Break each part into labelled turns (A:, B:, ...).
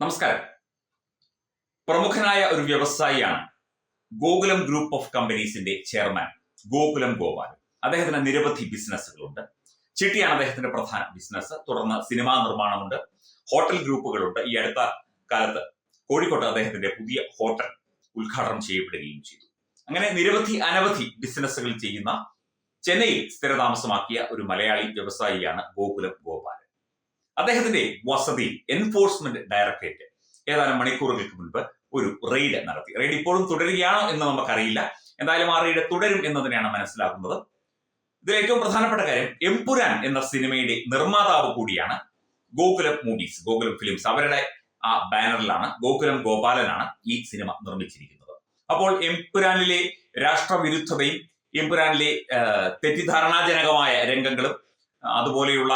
A: നമസ്കാരം. പ്രമുഖനായ ഒരു വ്യവസായിയാണ് ഗോകുലം ഗ്രൂപ്പ് ഓഫ് കമ്പനീസിന്റെ ചെയർമാൻ ഗോകുലം ഗോപാൽ. അദ്ദേഹത്തിന് നിരവധി ബിസിനസ്സുകളുണ്ട്. ചിട്ടിയാണ് അദ്ദേഹത്തിന്റെ പ്രധാന ബിസിനസ് തുടർന്ന് സിനിമാ നിർമ്മാണമുണ്ട്. ഹോട്ടൽ ഗ്രൂപ്പുകളുണ്ട്. ഈ അടുത്ത കാലത്ത് കോഴിക്കോട്ട് അദ്ദേഹത്തിന്റെ പുതിയ ഹോട്ടൽ ഉദ്ഘാടനം ചെയ്യപ്പെടുകയും ചെയ്തു. അങ്ങനെ നിരവധി അനവധി ബിസിനസ്സുകൾ ചെയ്യുന്ന ചെന്നൈയിൽ സ്ഥിരതാമസമാക്കിയ ഒരു മലയാളി വ്യവസായിയാണ് ഗോകുലം ഗോപാൽ. അദ്ദേഹത്തിന്റെ വസതി എൻഫോഴ്സ്മെന്റ് ഡയറക്ടറേറ്റ് ഏതാനും മണിക്കൂറുകൾക്ക് മുൻപ് ഒരു റെയ്ഡ് നടത്തി. റെയ്ഡ് ഇപ്പോഴും തുടരുകയാണോ എന്ന് നമുക്കറിയില്ല. എന്തായാലും ആ റെയ്ഡ് തുടരും എന്നതിനെയാണ് മനസ്സിലാക്കുന്നത് ഇതിൽ ഏറ്റവും പ്രധാനപ്പെട്ട കാര്യം എംപുരാൻ എന്ന സിനിമയുടെ നിർമ്മാതാവ് കൂടിയാണ് ഗോകുലം മൂവീസ് ഗോകുലം ഫിലിംസ് അവരുടെ ആ ബാനറിലാണ് ഗോകുലം ഗോപാലനാണ് ഈ സിനിമ നിർമ്മിച്ചിരിക്കുന്നത്. അപ്പോൾ എംപുരാനിലെ രാഷ്ട്രവിരുദ്ധതയും എംപുരാനിലെ തെറ്റിദ്ധാരണാജനകമായ രംഗങ്ങളും അതുപോലെയുള്ള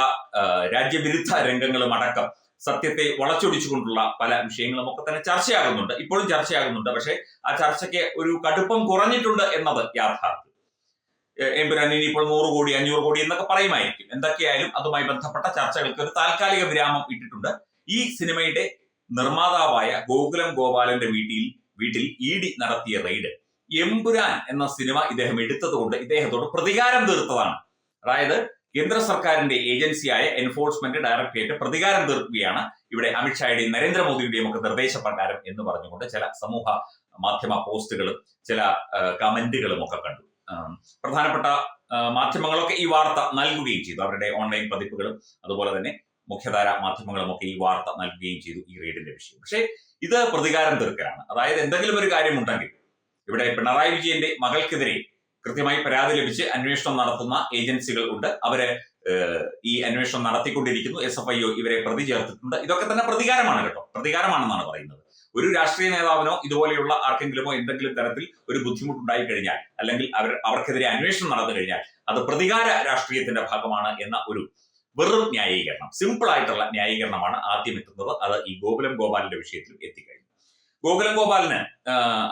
A: രാജ്യവിരുദ്ധ രംഗങ്ങളും അടക്കം സത്യത്തെ വളച്ചൊടിച്ചുകൊണ്ടുള്ള പല വിഷയങ്ങളും ഒക്കെ തന്നെ ചർച്ചയാകുന്നുണ്ട്. ഇപ്പോഴും ചർച്ചയാകുന്നുണ്ട്. പക്ഷേ ആ ചർച്ചയ്ക്ക് ഒരു കടുപ്പം കുറഞ്ഞിട്ടുണ്ട് എന്നത് യാഥാർത്ഥ്യം. എമ്പുരാൻ ഇനിയിപ്പോൾ നൂറ് കോടി അഞ്ഞൂറ് കോടി എന്നൊക്കെ പറയുമായിരിക്കും. എന്തൊക്കെയായാലും അതുമായി ബന്ധപ്പെട്ട ചർച്ചകൾക്ക് ഒരു താൽക്കാലിക വിരാമം ഇട്ടിട്ടുണ്ട്. ഈ സിനിമയുടെ നിർമ്മാതാവായ ഗോകുലം ഗോപാലന്റെ വീട്ടിൽ വീട്ടിൽ ഇ ഡി നടത്തിയ റെയ്ഡ് എമ്പുരാൻ എന്ന സിനിമ ഇദ്ദേഹം എടുത്തതുകൊണ്ട് ഇദ്ദേഹത്തോട് പ്രതികാരം തീർത്തതാണ്. അതായത് കേന്ദ്ര സർക്കാരിന്റെ ഏജൻസിയായ എൻഫോഴ്സ്മെന്റ് ഡയറക്ടറേറ്റ് പ്രതികാരം തീർക്കുകയാണ്. ഇവിടെ അമിത്ഷായുടെയും നരേന്ദ്രമോദിയുടെയും ഒക്കെ നിർദ്ദേശപ്രകാരം എന്ന് പറഞ്ഞുകൊണ്ട് ചില സമൂഹ മാധ്യമ പോസ്റ്റുകളും ചില കമന്റുകളും ഒക്കെ കണ്ടു. പ്രധാനപ്പെട്ട മാധ്യമങ്ങളൊക്കെ ഈ വാർത്ത നൽകുകയും ചെയ്തു. അവരുടെ ഓൺലൈൻ പതിപ്പുകളും അതുപോലെ തന്നെ മുഖ്യധാര മാധ്യമങ്ങളും ഒക്കെ ഈ വാർത്ത നൽകുകയും ചെയ്തു ഈ റെയ്ഡിന്റെ വിഷയം. പക്ഷേ ഇത് പ്രതികാരം തീർക്കലാണ്. അതായത് എന്തെങ്കിലും ഒരു കാര്യമുണ്ടെങ്കിൽ ഇവിടെ പിണറായി വിജയന്റെ മകൾക്കെതിരെ കൃത്യമായി പരാതി ലഭിച്ച് അന്വേഷണം നടത്തുന്ന ഏജൻസികൾ ഉണ്ട്. അവർ ഈ അന്വേഷണം നടത്തിക്കൊണ്ടിരിക്കുന്നു. എസ് എഫ് ഐ ഒ ഇവരെ പ്രതി ചേർത്തിട്ടുണ്ട്. ഇതൊക്കെ തന്നെ പ്രതികാരമാണ് കേട്ടോ. പ്രതികാരമാണെന്നാണ് പറയുന്നത്. ഒരു രാഷ്ട്രീയ നേതാവിനോ ഇതുപോലെയുള്ള ആർക്കെങ്കിലുമോ എന്തെങ്കിലും തരത്തിൽ ഒരു ബുദ്ധിമുട്ടുണ്ടായി കഴിഞ്ഞാൽ അല്ലെങ്കിൽ അവർ അവർക്കെതിരെ അന്വേഷണം നടന്നു കഴിഞ്ഞാൽ അത് പ്രതികാര രാഷ്ട്രീയത്തിന്റെ ഭാഗമാണ് എന്ന ഒരു വെറും ന്യായീകരണം സിമ്പിൾ ആയിട്ടുള്ള ന്യായീകരണമാണ് ആദ്യം എത്തുന്നത്. അത് ഈ ഗോകുലം ഗോപാലിന്റെ വിഷയത്തിൽ എത്തിക്കഴിഞ്ഞു. ഗോകുലം ഗോപാലിന്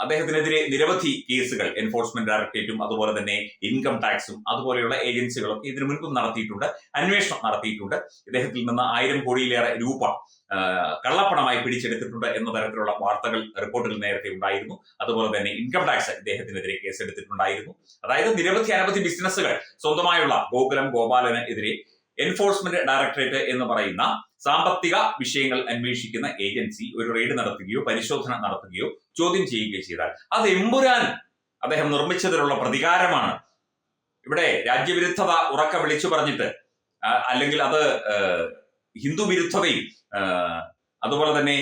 A: അദ്ദേഹത്തിനെതിരെ നിരവധി കേസുകൾ എൻഫോഴ്സ്മെന്റ് ഡയറക്ടറേറ്റും അതുപോലെ തന്നെ ഇൻകം ടാക്സും അതുപോലെയുള്ള ഏജൻസികളൊക്കെ ഇതിനു മുൻപും നടത്തിയിട്ടുണ്ട് അന്വേഷണം നടത്തിയിട്ടുണ്ട്. ഇദ്ദേഹത്തിൽ നിന്ന് ആയിരം കോടിയിലേറെ രൂപ കള്ളപ്പണമായി പിടിച്ചെടുത്തിട്ടുണ്ട് എന്ന തരത്തിലുള്ള വാർത്തകൾ റിപ്പോർട്ടിൽ നേരത്തെ ഉണ്ടായിരുന്നു. അതുപോലെ തന്നെ ഇൻകം ടാക്സ് ഇദ്ദേഹത്തിനെതിരെ കേസെടുത്തിട്ടുണ്ടായിരുന്നു. അതായത് നിരവധി അനവധി ബിസിനസ്സുകൾ സ്വന്തമായുള്ള ഗോകുലം ഗോപാലന് എതിരെ എൻഫോഴ്സ്മെന്റ് ഡയറക്ടറേറ്റ് എന്ന് പറയുന്ന സാമ്പത്തിക വിഷയങ്ങൾ അന്വേഷിക്കുന്ന ഏജൻസി ഒരു റെയ്ഡ് നടത്തുകയോ പരിശോധന നടത്തുകയോ ചോദ്യം ചെയ്യുകയോ ചെയ്താൽ അത് എമ്പുരാൻ അദ്ദേഹം നിർമ്മിച്ചതിനുള്ള പ്രതികാരമാണ്. ഇവിടെ രാജ്യവിരുദ്ധത ഉറക്ക വിളിച്ചു പറഞ്ഞിട്ട് അല്ലെങ്കിൽ അത് ഹിന്ദു വിരുദ്ധതയും അതുപോലെ തന്നെ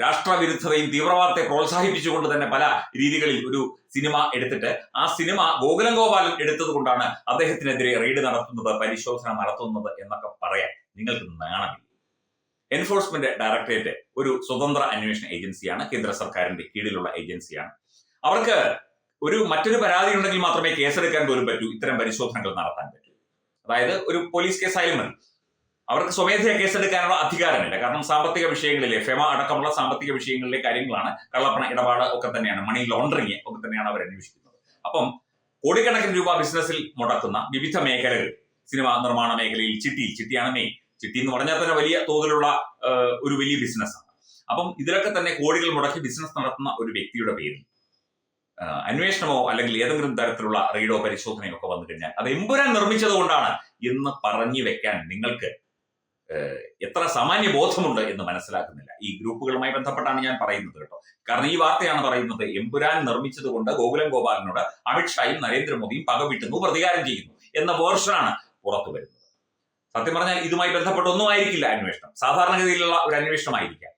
A: രാഷ്ട്രവിരുദ്ധതയും തീവ്രവാദത്തെ പ്രോത്സാഹിപ്പിച്ചുകൊണ്ട് തന്നെ പല രീതികളിൽ ഒരു സിനിമ എടുത്തിട്ട് ആ സിനിമ ഗോകുലം ഗോപാലൻ എടുത്തത് കൊണ്ടാണ് അദ്ദേഹത്തിനെതിരെ റെയ്ഡ് നടത്തുന്നത് പരിശോധന നടത്തുന്നത് എന്നൊക്കെ പറയാൻ നിങ്ങൾക്ക് നാണമില്ല എൻഫോഴ്സ്മെന്റ് ഡയറക്ടറേറ്റ് ഒരു സ്വതന്ത്ര അന്വേഷണ ഏജൻസിയാണ് കേന്ദ്ര സർക്കാരിന്റെ കീഴിലുള്ള ഏജൻസിയാണ്. അവർക്ക് ഒരു മറ്റൊരു പരാതി ഉണ്ടെങ്കിൽ മാത്രമേ കേസെടുക്കാൻ പോലും പറ്റൂ ഇത്തരം പരിശോധനകൾ നടത്താൻ പറ്റൂ. അതായത് ഒരു പോലീസ് കേസായാലും മതി. അവർക്ക് സ്വമേധയാ കേസെടുക്കാനുള്ള അധികാരമില്ല. കാരണം സാമ്പത്തിക വിഷയങ്ങളിലെ ഫെമ അടക്കമുള്ള സാമ്പത്തിക വിഷയങ്ങളിലെ കാര്യങ്ങളാണ് കള്ളപ്പണ ഇടപാട് ഒക്കെ തന്നെയാണ് മണി ലോണ്ടറിങ് ഒക്കെ തന്നെയാണ് അവർ അന്വേഷിക്കുന്നത്. അപ്പം കോടിക്കണക്കിന് രൂപ ബിസിനസ്സിൽ മുടക്കുന്ന വിവിധ മേഖലകൾ സിനിമ നിർമ്മാണ മേഖലയിൽ ചിട്ടി ചിട്ടിയാണ് മെയിൻ ചിട്ടി എന്ന് പറഞ്ഞാൽ തന്നെ വലിയ തോതിലുള്ള ഒരു വലിയ ബിസിനസ്സാണ് അപ്പം ഇതിലൊക്കെ തന്നെ കോടികൾ മുടക്കി ബിസിനസ് നടത്തുന്ന ഒരു വ്യക്തിയുടെ പേരിൽ അന്വേഷണമോ അല്ലെങ്കിൽ ഏതെങ്കിലും തരത്തിലുള്ള റെയ്ഡോ പരിശോധനയോ ഒക്കെ വന്നു കഴിഞ്ഞാൽ അത് എമ്പുരാൻ നിർമ്മിച്ചത് കൊണ്ടാണ് എന്ന് പറഞ്ഞു വെക്കാൻ നിങ്ങൾക്ക് എത്ര സാമാന്യ ബോധമുണ്ട് എന്ന് മനസ്സിലാക്കുന്നില്ല. ഈ ഗ്രൂപ്പുകളുമായി ബന്ധപ്പെട്ടാണ് ഞാൻ പറയുന്നത് കേട്ടോ. കാരണം ഈ വാർത്തയാണ് പറയുന്നത് എമ്പുരാൻ നിർമ്മിച്ചത് കൊണ്ട് ഗോകുലം ഗോപാലനോട് അമിത്ഷായും നരേന്ദ്രമോദിയും പകവിട്ടുന്നു പ്രതികാരം ചെയ്യുന്നു എന്ന വേർഷനാണ് പുറത്തു വരുന്നത്. സത്യം പറഞ്ഞാൽ ഇതുമായി ബന്ധപ്പെട്ട ഒന്നും ആയിരിക്കില്ല അന്വേഷണം. സാധാരണഗതിയിലുള്ള ഒരു അന്വേഷണമായിരിക്കാം.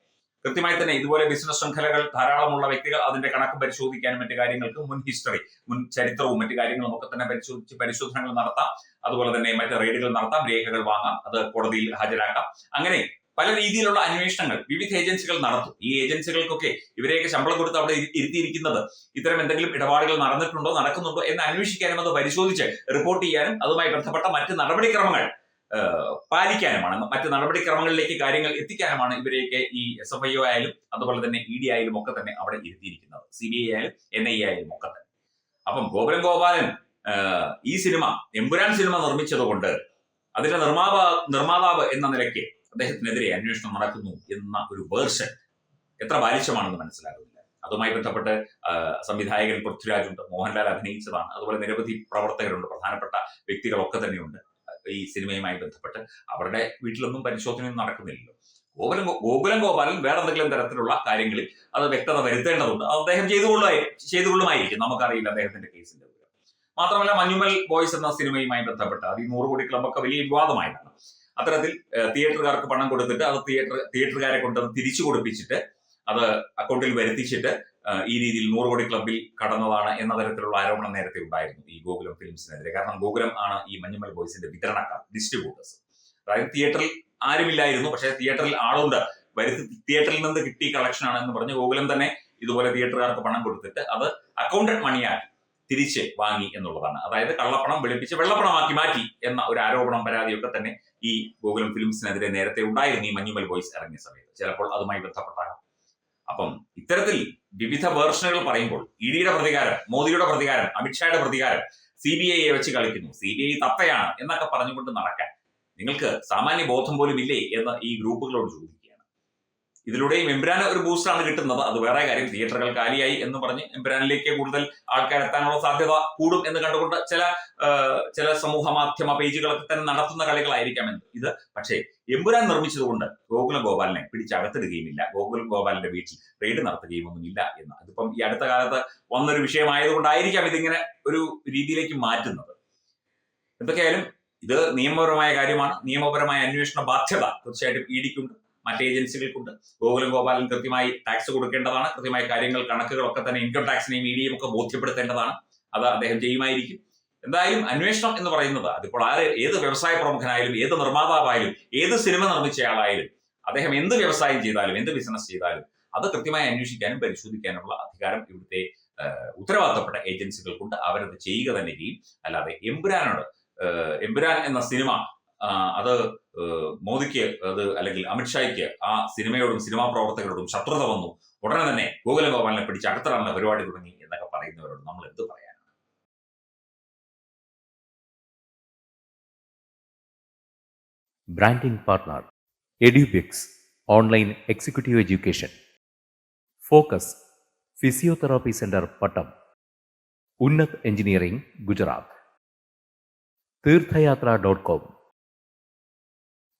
A: കൃത്യമായി തന്നെ ഇതുപോലെ ബിസിനസ് ശൃംഖലകൾ ധാരാളമുള്ള വ്യക്തികൾ അതിന്റെ കണക്ക് പരിശോധിക്കാനും മറ്റു കാര്യങ്ങൾക്ക് മുൻ ഹിസ്റ്ററി മുൻ ചരിത്രവും മറ്റു കാര്യങ്ങളും ഒക്കെ തന്നെ പരിശോധിച്ച് പരിശോധനകൾ നടത്താം. അതുപോലെ തന്നെ മറ്റ് റെയ്ഡുകൾ നടത്താം രേഖകൾ വാങ്ങാം അത് കോടതിയിൽ ഹാജരാക്കാം. അങ്ങനെ പല രീതിയിലുള്ള അന്വേഷണങ്ങൾ വിവിധ ഏജൻസികൾ നടത്തും. ഈ ഏജൻസികൾക്കൊക്കെ ഇവരെയൊക്കെ ശമ്പളം കൊടുത്ത് അവിടെ ഇരു- ഇരുത്തിയിരിക്കുന്നത് ഇത്തരം എന്തെങ്കിലും ഇടപാടുകൾ നടന്നിട്ടുണ്ടോ നടക്കുന്നുണ്ടോ എന്ന് അന്വേഷിക്കാനും അത് പരിശോധിച്ച് റിപ്പോർട്ട് ചെയ്യാനും അതുമായി ബന്ധപ്പെട്ട മറ്റ് നടപടിക്രമങ്ങൾ പാലിക്കാനുമാണ്. മറ്റ് നടപടിക്രമങ്ങളിലേക്ക് കാര്യങ്ങൾ എത്തിക്കാനുമാണ് ഇവരെയൊക്കെ ഈ എസ് എഫ് ഐ ഒ ആയാലും അതുപോലെ തന്നെ ഇ ഡി ആയാലും ഒക്കെ തന്നെ അവിടെ ഇരുത്തിയിരിക്കുന്നത്. സി ബി ഐ ആയാലും എൻ ഐ ആയാലും ഒക്കെ തന്നെ. അപ്പം ഗോപുരം ഗോപാലൻ ഈ സിനിമ എമ്പുരാൻ സിനിമ നിർമ്മിച്ചതുകൊണ്ട് അതിന്റെ നിർമ്മാതാ നിർമ്മാതാവ് എന്ന നിലയ്ക്ക് അദ്ദേഹത്തിനെതിരെ അന്വേഷണം നടക്കുന്നു എന്ന ഒരു വേർഷൻ എത്ര ബാലിശമാണെന്ന് മനസ്സിലാകുന്നില്ല. അതുമായി ബന്ധപ്പെട്ട് സംവിധായകൻ പൃഥ്വിരാജുണ്ട് മോഹൻലാൽ അഭിനയിച്ചതാണ്. അതുപോലെ നിരവധി പ്രവർത്തകരുണ്ട് പ്രധാനപ്പെട്ട വ്യക്തികളൊക്കെ തന്നെയുണ്ട്. ഈ സിനിമയുമായി ബന്ധപ്പെട്ട് അവരുടെ വീട്ടിലൊന്നും പരിശോധനയൊന്നും നടക്കുന്നില്ലല്ലോ. ഗോകുലം ഗോകുലം ഗോപാലൻ വേറെ എന്തെങ്കിലും തരത്തിലുള്ള കാര്യങ്ങളിൽ അത് വ്യക്തത വരുത്തേണ്ടതുണ്ട്. അത് അദ്ദേഹം ചെയ്തുകൊള്ളുമായി ചെയ്തുകൊള്ളുമായിരിക്കും. നമുക്കറിയില്ല അദ്ദേഹത്തിന്റെ കേസിന്റെ വിവരം. മാത്രമല്ല മഞ്ഞുമൽ ബോയ്സ് എന്ന സിനിമയുമായി ബന്ധപ്പെട്ട് അത് ഈ നൂറ് കോടി ക്ലബൊക്കെ വലിയ വിവാദമായിട്ടാണ് അത്തരത്തിൽ തിയേറ്ററുകാർക്ക് പണം കൊടുത്തിട്ട് അത് തിയേറ്റർ തിയേറ്ററുകാരെ കൊണ്ട് തിരിച്ചു കൊടുപ്പിച്ചിട്ട് അത് അക്കൗണ്ടിൽ വരുത്തിച്ചിട്ട് ഈ രീതിയിൽ നൂറ് കോടി ക്ലബിൽ കടന്നതാണ് എന്ന തരത്തിലുള്ള ആരോപണം നേരത്തെ ഉണ്ടായിരുന്നു ഈ ഗോകുലം ഫിലിംസിനെതിരെ. കാരണം ഗോകുലം ആണ് ഈ മഞ്ഞുമൽ ബോയ്സിന്റെ വിതരണക്കാർ ഡിസ്ട്രിബ്യൂട്ടേഴ്സ് അതായത് തിയേറ്ററിൽ ആരുമില്ലായിരുന്നു പക്ഷേ തിയേറ്ററിൽ ആളുണ്ട്. വരുത്തി തിയേറ്ററിൽ നിന്ന് കിട്ടിയ കളക്ഷൻ ആണ് എന്ന് പറഞ്ഞ് ഗോകുലം തന്നെ ഇതുപോലെ തിയേറ്ററുകാർക്ക് പണം കൊടുത്തിട്ട് അത് അക്കൗണ്ടഡ് മണിയാക്കി തിരിച്ച് വാങ്ങി എന്നുള്ളതാണ്. അതായത് കള്ളപ്പണം വെളുപ്പിച്ച് വെള്ളപ്പണമാക്കി മാറ്റി എന്ന ഒരു ആരോപണം പരാതിയൊക്കെ തന്നെ ഈ ഗോകുലം ഫിലിംസിനെതിരെ നേരത്തെ ഉണ്ടായിരുന്നു ഈ മഞ്ഞുമൽ ബോയ്സ് ഇറങ്ങിയ സമയത്ത്. ചിലപ്പോൾ അതുമായി ബന്ധപ്പെട്ടാകാം. അപ്പം ഇത്തരത്തിൽ വിവിധ വേർഷനുകൾ പറയുമ്പോൾ ഇഡിയുടെ പ്രതികാരം മോദിയുടെ പ്രതികാരം അമിത്ഷായുടെ പ്രതികാരം സി ബി ഐയെ വെച്ച് കളിക്കുന്നു. സി ബി ഐ തത്തയാണ് എന്നൊക്കെ പറഞ്ഞുകൊണ്ട് നടക്കാൻ. നിങ്ങൾക്ക് സാമാന്യ ബോധം പോലും ഇല്ലേ എന്ന് ഈ ഗ്രൂപ്പുകളോട് ചോദിക്കുകയാണ് ഇതിലൂടെയും എംബ്രാൻ ഒരു ബൂസ്റ്റാണ് കിട്ടുന്നത്. അത് വേറെ കാര്യം. തിയേറ്ററുകൾ കാലിയായി എന്ന് പറഞ്ഞ് എംബ്രാനിലേക്ക് കൂടുതൽ ആൾക്കാർ എത്താനുള്ള സാധ്യത കൂടും എന്ന് കണ്ടുകൊണ്ട് ചില ചില സമൂഹ മാധ്യമ പേജുകളൊക്കെ തന്നെ നടത്തുന്ന കളികളായിരിക്കാം എന്ന് ഇത് പക്ഷേ എമ്പുരാൻ നിർമ്മിച്ചതുകൊണ്ട് ഗോകുല ഗോപാലിനെ പിടിച്ചകത്തിടുകയുമില്ല ഗോകുലം ഗോപാലിന്റെ വീട്ടിൽ റെയ്ഡ് നടത്തുകയും ഒന്നുമില്ല എന്ന്. അതിപ്പം ഈ അടുത്ത കാലത്ത് വന്നൊരു വിഷയമായതുകൊണ്ടായിരിക്കാം ഇതിങ്ങനെ ഒരു രീതിയിലേക്ക് മാറ്റുന്നത്. എന്തൊക്കെയായാലും ഇത് നിയമപരമായ കാര്യമാണ്. നിയമപരമായ അന്വേഷണ ബാധ്യത തീർച്ചയായിട്ടും ഇ ഡിക്കുണ്ട് മറ്റ് ഏജൻസികൾക്കുണ്ട് ഗോകുലം ഗോപാലൻ കൃത്യമായി ടാക്സ് കൊടുക്കേണ്ടതാണ്. കൃത്യമായ കാര്യങ്ങൾ കണക്കുകളൊക്കെ തന്നെ ഇൻകം ടാക്സിനെയും ഇ ഡിയും ഒക്കെ ബോധ്യപ്പെടുത്തേണ്ടതാണ്. അത് അദ്ദേഹം ചെയ്യുമായിരിക്കും. എന്തായാലും അന്വേഷണം എന്ന് പറയുന്നത് അതിപ്പോൾ ആര് ഏത് വ്യവസായ പ്രമുഖനായാലും ഏത് നിർമ്മാതാവായാലും ഏത് സിനിമ നിർമ്മിച്ചയാളായാലും അദ്ദേഹം എന്ത് വ്യവസായം ചെയ്താലും എന്ത് ബിസിനസ് ചെയ്താലും അത് കൃത്യമായി അന്വേഷിക്കാനും പരിശോധിക്കാനുള്ള അധികാരം ഇവിടുത്തെ ഉത്തരവാദിത്തപ്പെട്ട ഏജൻസികൾക്കുണ്ട് അവരത് ചെയ്യുക തന്നെ ചെയ്യും. അല്ലാതെ എമ്പുരാനോട് എമ്പുരാൻ എന്ന സിനിമ അത് മോദിക്ക് അത് അല്ലെങ്കിൽ അമിത്ഷായ്ക്ക് ആ സിനിമയോടും സിനിമാ പ്രവർത്തകരോടും ശത്രുത വന്നു. ഉടനെ തന്നെ ഗോകുലം ഗോപാലിനെ പിടിച്ച് അകത്തറാനുള്ള പരിപാടി തുടങ്ങി എന്നൊക്കെ പറയുന്നവരോട് നമ്മൾ എന്ത് പറയാൻ
B: branding partner Edubix online executive education focus physiotherapy centre Pattom Unnath engineering Gujarat Theerthayathra dot com